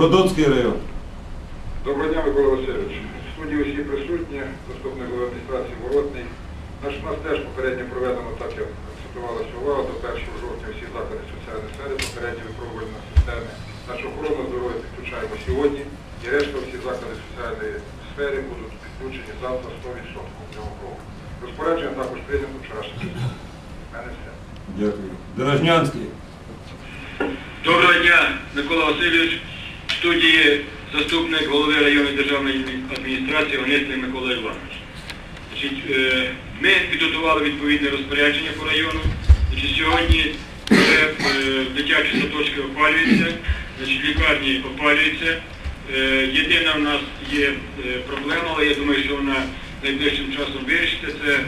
Городоцький район. Доброго дня, Микола Васильович. В студії усі присутні, заступник голови адміністрації Воротний. Наш у нас теж попередньо проведено, так як акцентувалася увага, до 1 жовтня всі заклади соціальної сфери, попередньо випробувальні системи. Нашу охорону здоров'я підключаємо сьогодні, і решта всі заклади соціальної сфери будуть підключені завтра 100% цього кроку. Розпорядження також прийнято вчорашнім. У мене все. Дякую. Дорожнянський. Доброго дня, Микола Васильович. Студії заступник голови районної державної адміністрації Онисний Микола Іванович. Е, ми підготували відповідне розпорядження по району. Сьогодні вже е, дитячі садочки опалюються, лікарні опалюються. Е, Єдина в нас є проблема, але я думаю, що вона найближчим часом вирішиться. Це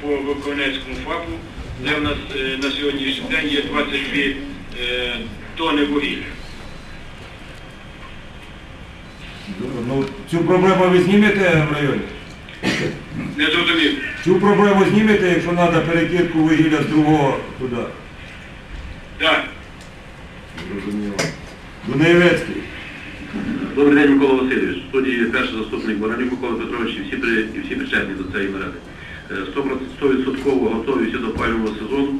по Вовковнецькому ФАПу, де в нас на сьогоднішній день є 22 е, тони вугілля. Ну, цю проблему ви знімете в районі? Не зрозумів. Цю проблему знімете, якщо треба перекидку вугілля з другого туди. Так. Зрозуміло. Дунаєвецький. Добрий день, Микола Васильович. В студії перший заступник Баранюк Микола Петрович і всі, при, і всі причетні до цієї наради. Е, 100% 100% готові всі до опалювального сезону.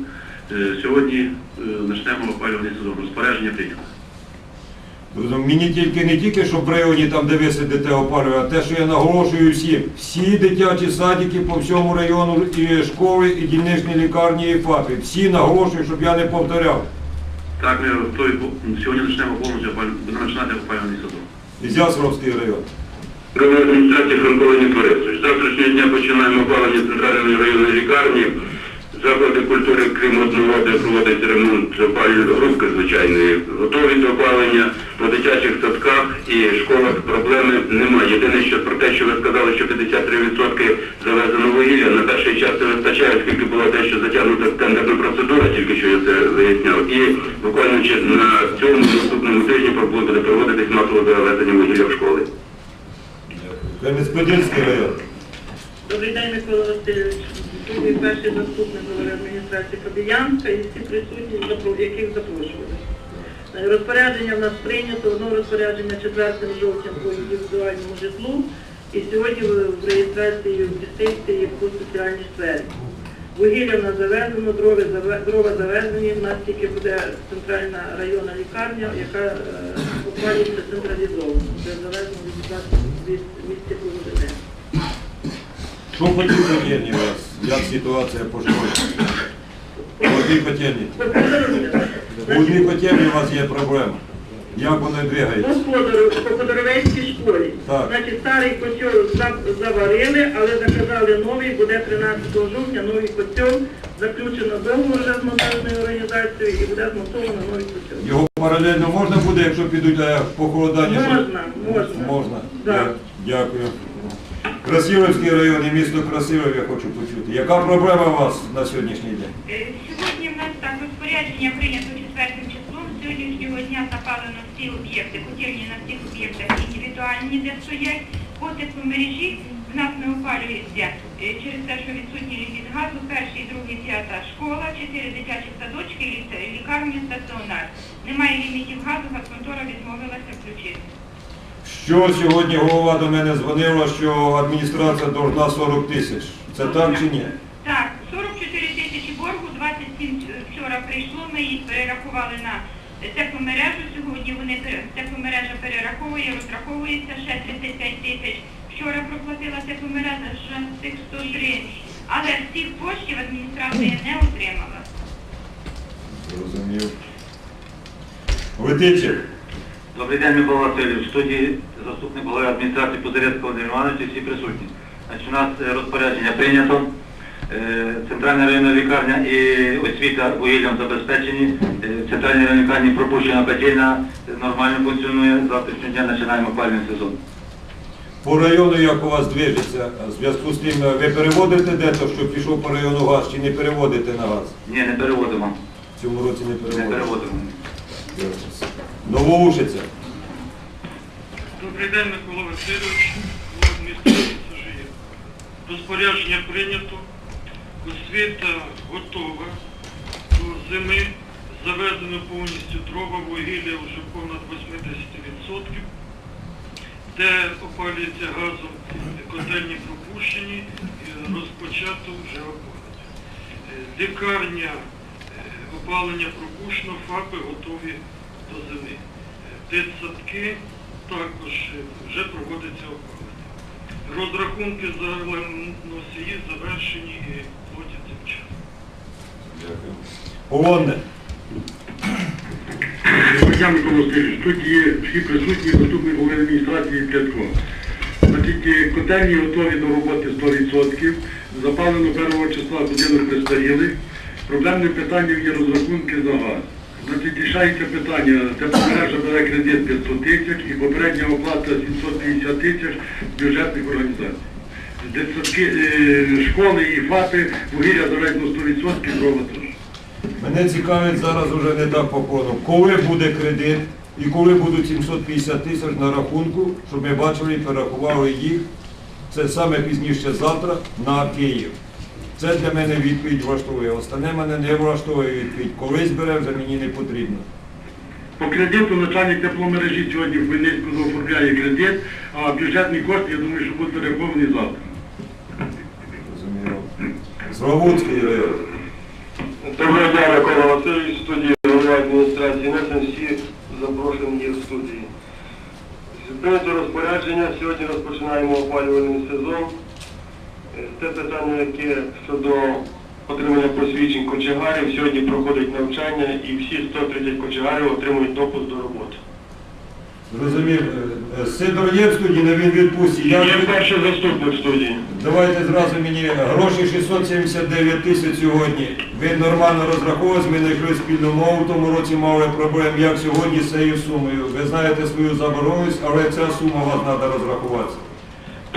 Е, Сьогодні е, почнемо опалювальний сезон. Розпорядження прийнято. Зрозуміло. Мені тільки не тільки, щоб в районі там, де ви сидите, опалювати, а те, що я наголошую всім. Всі дитячі садики по всьому району, і школи, і дільничні лікарні, і ФАПи. Всі наголошую, щоб я не повторяв. Так, ми готові по- сьогодні почнемо повністю будемо починати опалювальний сезон. Ізяславський район. Головна адміністрація Франко Леонід З завтрашнього дня починаємо опалення центральної районної лікарні. Заклади культури, крім одного, де проводиться ремонт опалювальної групки звичайної, готові до опалення по дитячих садках і школах проблеми немає. Єдине, що про те, що ви сказали, що 53% завезено вугілля, на перший час це вистачає, оскільки була дещо затягнута тендерна процедура, тільки що я це виясняв. І буквально на цьому наступному тижні буде проводитись масове завезення вугілля в школи. Кам'янець-Подільський район. Добрий день, Микола Васильович. Перший заступник голови адміністрації Фабіянка і всі присутні, яких запрошували. Розпорядження в нас прийнято, одно розпорядження 4 жовтня по індивідуальному житлу і сьогодні в реєстрації дистинції по соціальній сфері. Вугілля в нас завезено, дрова, завезені, в нас тільки буде центральна районна лікарня, яка е, опалюється централізовано, де завезено від місця Володимира. Котельні у вас? Як ситуація по школі? По одній котельні. У одній котельні у вас є проблема. Як воно двигається? По Подоровецькій школі. Так. Значить, старий котел за- заварили, але заказали новий, буде 13 жовтня новий котел. Заключено договор вже з монтажною організацією і буде змонтовано новий котел. Його паралельно можна буде, якщо підуть е, похолодання? Можна, можна. Можна. Да. Дя- Дякую. Красилівський район і місто Красилів я хочу почути. Яка проблема у вас на сьогоднішній день? Е, Сьогодні в нас так розпорядження прийнято четвертим числом. Сьогоднішнього дня запалено всі об'єкти, котельні на всіх об'єктах індивідуальні, де стоять. По тепломережі в нас не опалюється е, через те, що відсутній ліміт газу, перший, другий, п'ята школа, чотири дитячі садочки, лікарня, стаціонар. Немає лімітів газу, газконтора відмовилася включити. Що сьогодні голова до мене дзвонила, що адміністрація должна 40 тисяч. Це так чи ні? Так, 44 тисячі боргу, 27 вчора прийшло, ми їх перерахували на тепломережу. Сьогодні вони тепломережа перераховує, розраховується ще 35 тисяч. Вчора проплатила тепломережа ще з тих 103. Але всіх коштів адміністрація не отримала. Зрозумів. Летичів. Добрий день, Микола Васильович. В студії заступник голови адміністрації Позарецького Володимир всі присутні. Значить, у нас е, розпорядження прийнято. Е, Центральна районна лікарня і освіта вугіллям забезпечені. Е, центральній районній лікарні пропущена котельна, нормально функціонує. Завтрашнього дня починаємо опалювальний сезон. По району як у вас движеться? В зв'язку з тим ви переводите дето, що пішов по району газ, чи не переводите на газ? Ні, не переводимо. В цьому році не переводимо. Не переводимо. Новоушиця. Добрий день, Микола Васильович, адміністрації СЖЄ. Розпорядження прийнято, освіта готова до зими. Завезено повністю дрова, вугілля вже понад 80%, де опалюється газом, котельні пропущені, розпочато вже опалення. Е, Лікарня, опалення пропущено, ФАПи готові до зими. Е, Дитсадки також е, вже проводиться опалення. Розрахунки за носії завершені і платяться вчасно. Дякую. Васильович. Тут є всі присутні заступник голови адміністрації П'ятко. Значить, е, котельні готові до роботи 100%. Запалено 1 числа будинок пристарілий. Проблемним питанням є розрахунки за газ. Значить, рішається питання, тепломережа бере кредит 500 тисяч і попередня оплата 750 тисяч бюджетних організацій. Дитсадки, е, школи і ФАПи вугілля заведено 100%, дрова теж. Мене цікавить зараз уже не так по кону. Коли буде кредит і коли будуть 750 тисяч на рахунку, щоб ми бачили і перерахували їх. Це саме пізніше завтра на Київ. Це для мене відповідь влаштовує. Остане мене не влаштовує відповідь. Колись бере, вже мені не потрібно. По кредиту начальник тепломережі сьогодні в Хмельницьку оформляє кредит, а бюджетний кошт, я думаю, що буде перерахований завтра. Розумію. Славутський район. Доброго дня, Микола Васильович, студії голова адміністрації НЕСен, всі запрошені є в студії. Прийнято розпорядження, сьогодні розпочинаємо опалювальний сезон. Е, Те питання, яке щодо отримання посвідчень кочегарів, сьогодні проходить навчання і всі 130 кочегарів отримують допуск до роботи. Зрозумів. Е, Сидор є в студії, не він відпустці. Я Є перший заступник студії. Давайте зразу мені гроші 679 тисяч сьогодні. Ви нормально розраховувались, ми знайшли спільну мову в тому році мали проблем, як сьогодні з цією сумою. Ви знаєте свою заборгованість, але ця сума у вас треба розрахуватися.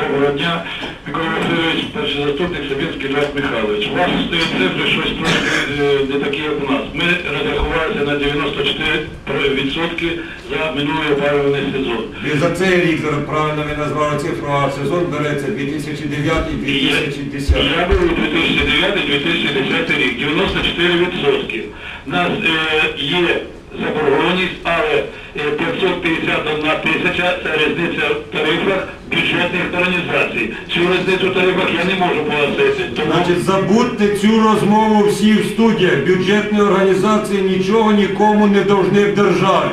Доброго дня, Микола Васильович, перший заступник Сабінський Лев Михайлович. У вас стоїть цифри щось трошки е, не такі, як у нас. Ми розрахувалися на 94% за минулий опалювальний сезон. І за цей рік правильно ви назвали цифру, а сезон береться 2009-2010. Я був 2009-2010 рік, 94%. У нас е, є заборгованість, але е, 550 на 1000 це різниця в тарифах бюджетних організацій. Цю різницю в тарифах я не можу погасити. Тому Значить, забудьте цю розмову всі в студіях. Бюджетні організації нічого нікому не повинні в державі.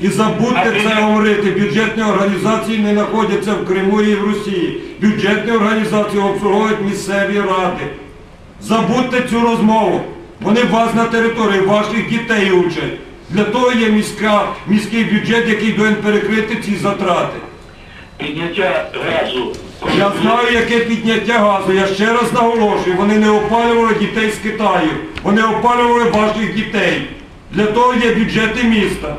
І забудьте це говорити. Бюджетні організації не знаходяться в Криму і в Росії. Бюджетні організації обслуговують місцеві ради. Забудьте цю розмову. Вони вас на території, ваших дітей учать. Для того є міська, міський бюджет, який повинен перекрити ці затрати. Підняття газу. Я знаю, яке підняття газу. Я ще раз наголошую, вони не опалювали дітей з Китаю. Вони опалювали ваших дітей. Для того є бюджети міста.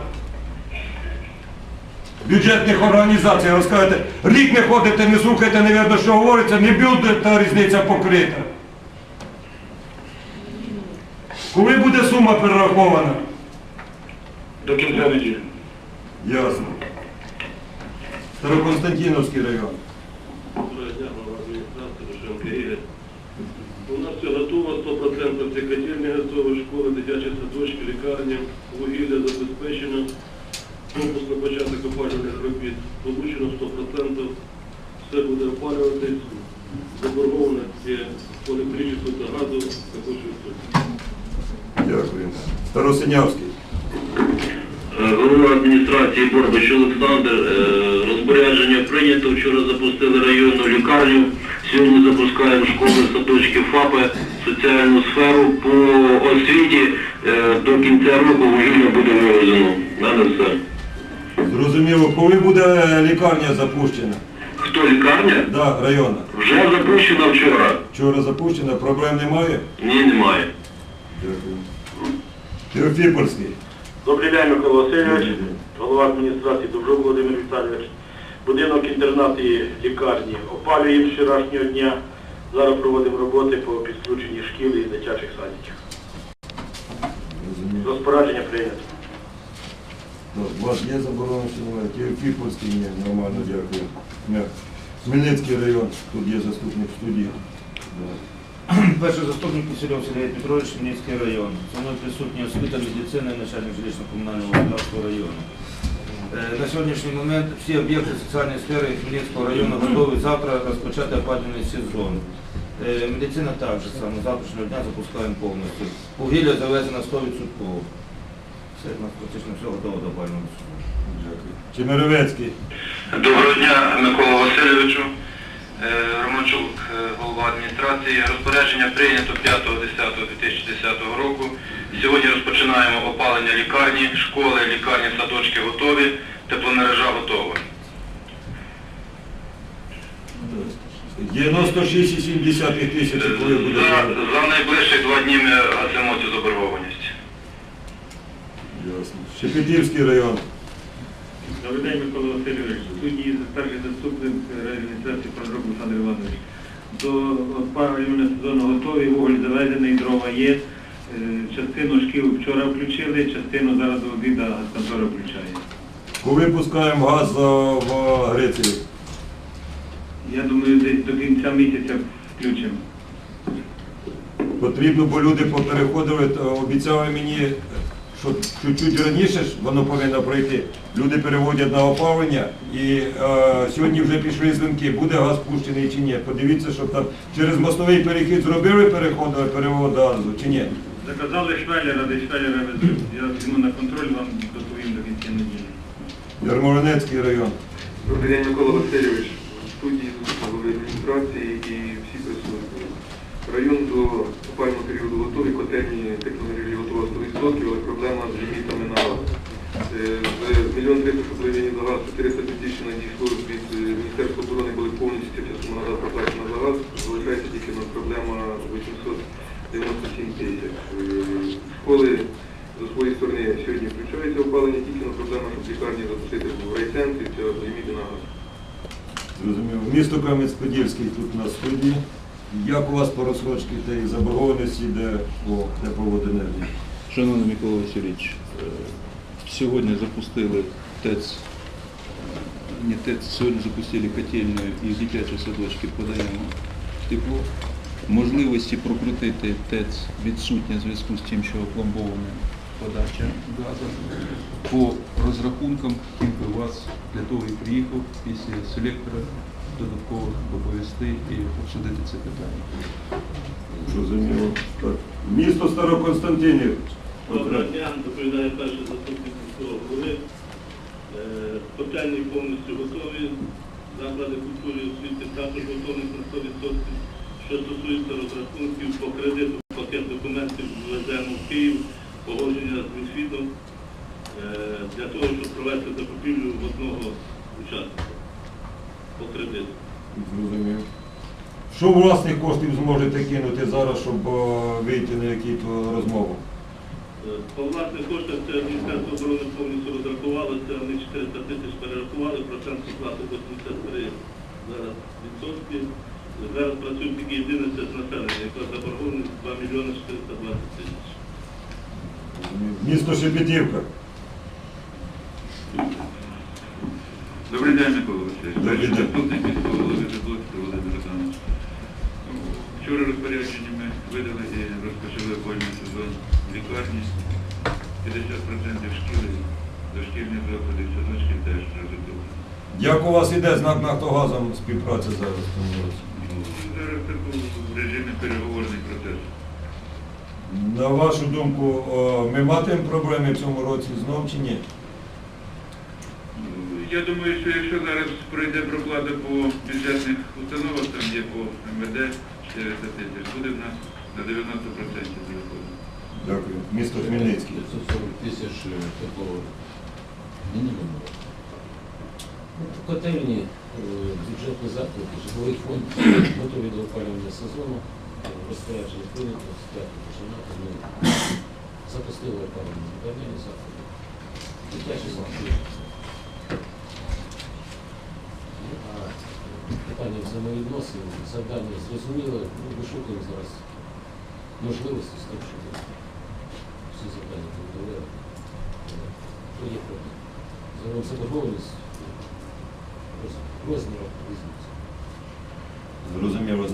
Бюджетних організацій, розкажете, рік не ходите, не слухаєте, не видно, що говориться, не буде та різниця покрита. Коли буде сума перерахована? До кінця неділі. Ясно. Староконстантиновський район. У нас все готово, 100% всі котельні готові, школи, дитячі садочки, лікарні, вугілля забезпечено, пропуск на початок опалювальних робіт получено 100%, все буде опалюватись, заборгованості по електричеству та газу також відсутні. Дякую. Старосинявський. Е, Голова адміністрації Борбач Олександр. Е, Розпорядження прийнято. Вчора запустили районну лікарню. Сьогодні запускаємо школи, садочки, ФАПи, соціальну сферу. По освіті е, до кінця року вугілля буде вивезено. Надо все. Зрозуміло, коли буде лікарня запущена? Хто лікарня? Да, районна. Вже запущена вчора. Вчора запущена, проблем немає? Ні, немає. Дякую. Теофіпольський. Добрий день, Микола Васильович, голова адміністрації Добров Володимир Віталійович. Будинок інтернат і лікарні опалюємо з вчорашнього дня. Зараз проводимо роботи по підключенні шкіл і дитячих садиків. Розумію. Розпорядження прийнято. Так, У вас є заборона чи немає? Теофіпольський ні, нормально, дякую. Хмельницький район, тут є заступник студії. Перший заступник Кисельов Сергій Петрович, Хмельницький район. Зі мною присутні освіта, медицина і начальник жилищно-комунального господарства району. Е, На сьогоднішній момент всі об'єкти соціальної сфери Хмельницького району готові завтра розпочати опалювальний сезон. Е, Медицина також саме завтрашнього дня запускаємо повністю. Вугілля завезено 100%. Все, у нас практично все готово до опалювального сезону. Дякую. Чемеровецький. Доброго дня, Микола Васильовичу. Е, Романчук, е, голова адміністрації. Розпорядження прийнято 5.10.2010 року. Сьогодні розпочинаємо опалення лікарні, школи, лікарні, садочки готові, тепломережа готова. 96,7 тисяч, коли буде. За, за найближчі два дні ми гасимо цю заборгованість. Ясно. Шепетівський район. Добрий день, Микола Васильович. Судді старший заступник адміністрації Панжук Олександр Іванович. До опалювального сезону готові, вуголь заведений, дрова є. Е, Частину шкіл вчора включили, частину зараз до обіду газконтора включає. Коли пускаємо газ в Грецію? Я думаю, десь до кінця місяця включимо. Потрібно, бо люди попереходили, обіцяли мені, що чуть-чуть раніше ж воно повинно пройти. Люди переводять на опалення і е, сьогодні вже пішли дзвінки, буде газ пущений чи ні. Подивіться, щоб там через мостовий перехід зробили переход, перевод газу чи ні. Заказали швеллера, десь швеллера везуть. Я візьму на контроль, вам доповім до кінця неділі. Ярмолинецький район. Добрий день, Микола Васильович. В студії голови адміністрації і всі присутні. Район до опального періоду готовий, котельні техномережі готова 100%, але проблема з лімітами на газ. Е, З мільйон триста, що проведені за газ, 400 тисяч надійшло від е, Міністерства оборони, були повністю ця вся сума назад проплачена за газ. Залишається тільки у нас проблема 897 тисяч. Е, Школи зі своєї сторони сьогодні включаються опалення, тільки на проблема, щоб лікарні запустити в райцентрі, це ліміти на газ. Зрозуміло. Місто Кам'янець-Подільський тут на студії. Як у вас по розсрочці та і заборгованості йде по тепловоденергії? Шановний Микола Васильович, сьогодні запустили ТЕЦ, не ТЕЦ, сьогодні запустили котельню і в дитячі садочки подаємо тепло. Можливості прокрутити ТЕЦ відсутня в зв'язку з тим, що опломбована подача газу. По розрахункам би вас для того і приїхав після селектора додатково доповісти і обсудити це питання. Зрозуміло. Місто Староконстантинів. Доброго дня, доповідає перший заступник міського голови. Е, повністю готові, заклади культури і освіти також готові на 100%. Що стосується розрахунків по кредиту, пакет документів ввеземо в Київ, погодження з Мінфідом е, для того, щоб провести закупівлю в одного учасника по кредиту. Зрозумів. Що власних коштів зможете кинути зараз, щоб е, вийти на якусь розмову? Е, По власних коштах це Міністерство оборони повністю розрахувалося, вони 400 тисяч перерахували, процент сплати 83 зараз відсотки. Зараз працюють тільки єдине це з населення, яка заборгованість 2 мільйони 420 тисяч. Місто Шепетівка. Добрий день, Микола Васильович. Добрий день. заступник міського голови Заблоцький Володимир Жданович. Вчора розпорядження ми видали і розпочали опальний сезон в лікарні. 50% шкіли, дошкільні заклади, садочки теж готові. Як у вас іде з НАК Нафтогазом співпраця зараз в цьому році? Ну, Зараз це був в режимі переговорний процес. На вашу думку, о, ми матимемо проблеми в цьому році знов чи ні? Ну, Я думаю, що якщо зараз пройде проплата по бюджетних установах, там є по МВД 400 тисяч, буде в нас на 90% виходить. Дякую. Місто Хмельницький. 540 тисяч такого мінімум. Котельні, е, бюджетні заклади, житловий фонд готові до опалювання сезону. Е, Розпорядження прийнято, з п'ятого починати. Ми запустили опалювання лікарняні заклади. Дитячі заклади. питання взаємовідносин, завдання зрозуміло, ну, вишукуємо зараз можливості з тим, щоб всі завдання повідомляли. То є проблема. Загалом заборгованість роз- розміром різниця. Зрозуміло.